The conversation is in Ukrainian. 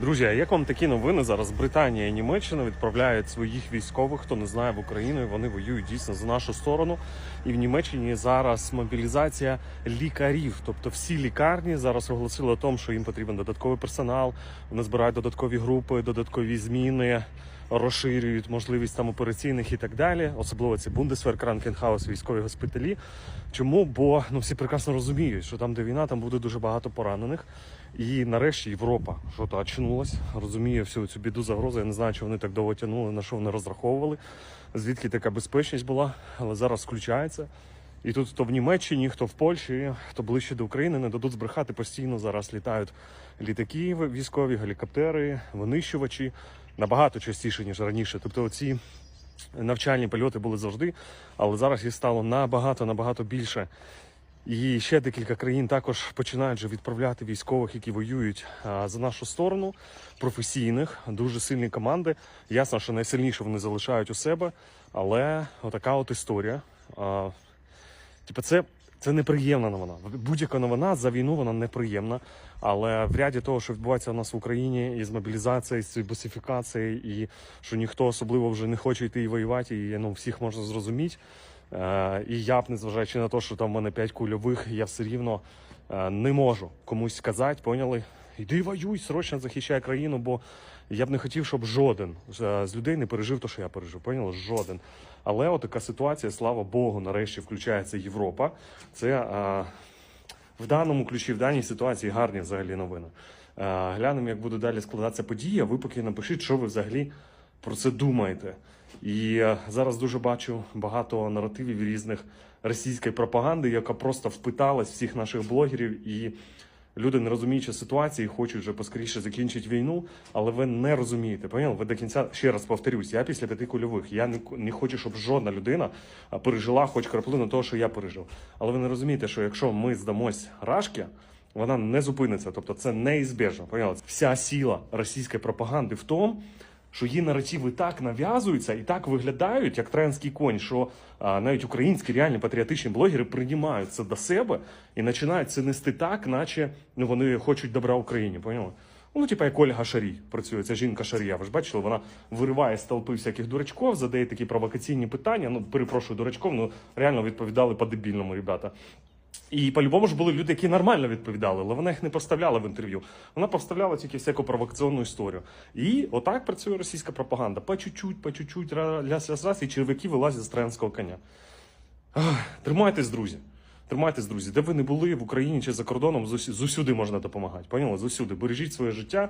Друзі, а як вам такі новини? Зараз Британія і Німеччина відправляють своїх військових, хто не знає в Україну, і вони воюють дійсно за нашу сторону. І в Німеччині зараз мобілізація лікарів. Тобто всі лікарні зараз оголосили о тому, що їм потрібен додатковий персонал. Вони збирають додаткові групи, додаткові зміни, розширюють можливість там операційних і так далі. Особливо ці Бундесвер, Кранкенхаус, військові госпіталі. Чому? Бо ну всі прекрасно розуміють, що там, де війна, там буде дуже багато поранених. І нарешті Європа що то очнулась, розуміє всю цю біду загрозу. Я не знаю, чи вони так довго тягнули, на що вони розраховували, звідки така безпечність була, але зараз включається. І тут хто в Німеччині, хто в Польщі, хто ближче до України, не дадуть збрехати. Постійно зараз літають літаки військові, гелікоптери, винищувачі набагато частіше ніж раніше. Тобто, ці навчальні польоти були завжди, але зараз їх стало набагато набагато більше. І ще декілька країн також починають вже відправляти військових, які воюють за нашу сторону, професійних, дуже сильні команди. Ясно, що найсильніше вони залишають у себе, але отака от історія. Типу, це, це неприємна новина. Будь-яка новина за війну вона неприємна. Але в ряді того, що відбувається у нас в Україні, і з мобілізацією, з цією босифікацією, і що ніхто особливо вже не хоче йти і воювати, і ну, всіх можна зрозуміти. Е, і я б, незважаючи на те, що там в мене 5 кульових, я все рівно е, не можу комусь сказати, поняли? Йди воюй, срочно захищай країну, бо я б не хотів, щоб жоден з з людей не пережив те, що я пережив. Поняли? Жоден. Але така ситуація, слава Богу, нарешті включається Європа. Це е, в даному ключі, в даній ситуації гарні взагалі новини. Е, глянемо, як буде далі складатися подія. Ви поки напишіть, що ви взагалі про це думаєте. І е, зараз дуже бачу багато наративів різних російської пропаганди, яка просто впиталась всіх наших блогерів, і люди, не розуміючи ситуації, хочуть вже поскоріше закінчити війну, але ви не розумієте. Поняли? Ви до кінця ще раз повторюсь, я після п'яти кульових. Я не, не хочу, щоб жодна людина пережила хоч краплину того, що я пережив. Але ви не розумієте, що якщо ми здамось рашки. Вона не зупиниться, тобто це неізбіжно. Поняли? Вся сила російської пропаганди в тому, що її наративи так нав'язуються і так виглядають, як троянський конь, що а, навіть українські реальні патріотичні блогери приймають це до себе і починають це нести так, наче ну, вони хочуть добра Україні. Поняли? Ну, типа як Ольга Шарій працює, ця жінка Шарія. Ви ж бачили, вона вириває з толпи всяких дурачков, задає такі провокаційні питання. Ну, перепрошую, дурачков, ну реально відповідали по-дебільному, ребята. І по-любому ж були люди, які нормально відповідали, але вона їх не поставляла в інтерв'ю. Вона поставляла тільки всяку провокаційну історію. І отак працює російська пропаганда. По чуть-чуть, по чуть-чуть, ляс ляс раз і черв'яки вилазять з троянського коня. Тримайтесь, друзі. Тримайтесь, друзі. Де ви не були в Україні чи за кордоном, зус- зусюди можна допомагати. Поняли? Зусюди. Бережіть своє життя.